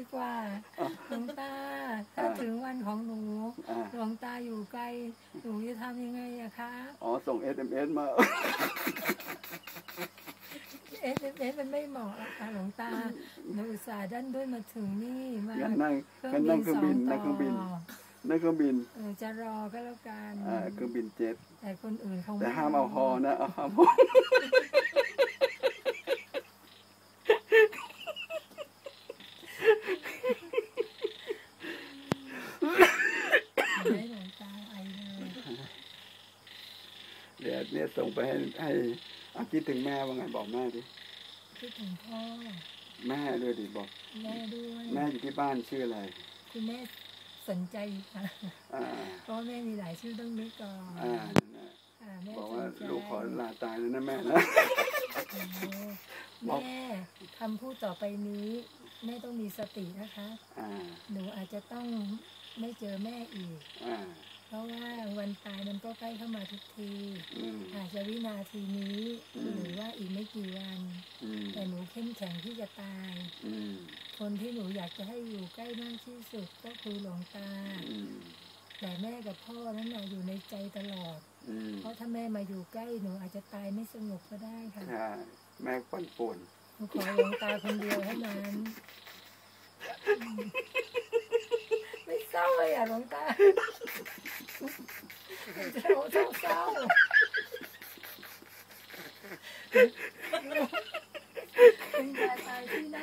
ดีกว่าหลวงตาถ้าถึงวันของหนูอ่าหลวงตาอยู่ไกลหนูจะทำยังไงอะคะอ๋อส่ง SMS มาเอสเอสมันไม่เหมาะอะค่ะหลวงตาหนูอุตส่าห์ดันด้วยมาถึงนี่มางั้นนั่งงั้นนั่งเครื่องบินนั่งเครื่องบินนั่งเครื่องบินเออจะรอก็แล้วกันอ่าเครื่องบินเจ็ตแต่คนอื่นเขาแต่ห้ามเอาฮอนะเอาห้ามฮอ ไม่หลวงตาไอเลย เดี๋ยวเนี่ยส่งไปให้ให้เอาคิดถึงแม่ว่าไงบอกแม่ดิคิดถึงพ่อ แม่ด้วยดิบอก แม่ด้วยแม่อยู่ที่บ้านชื่ออะไร คุณแม่สนใจค่ะอ่าเพราะแม่มีหลายชื่อต้องนึกก่อนอ่านั่นน่ะค่ะแม่บอกสว่านใจลูกขอลาตายแล้วนะแม่นะโอ้แม่คำพูดต่อไปนี้ แม่ต้องมีสตินะคะอ่าหนูอาจจะต้องไม่เจอแม่อีกอ่า เพราะว่าวันตายมันก็ใกล้เข้ามาทุกทีอืมอาจจะวินาทีนี้อืมหรือว่าอีกไม่กี่วันอืมแต่หนูเข้มแข็งที่จะตายอืมคนที่หนูอยากจะให้อยู่ใกล้มากที่สุดก็คือหลวงตาอืมแต่แม่กับพ่อนั้นน่ะอยู่ในใจตลอดอืมเพราะถ้าแม่มาอยู่ใกล้หนูอาจจะตายไม่สงบก็ได้ค่ะใช่แม่ปั่นป่วนหนูขอหลวงตาคนเดียวเท่านั้นอืมไม่เศร้าเลยอะหลวงตา เศร้าเศร้าเศร้าเป็นยาตายที่น่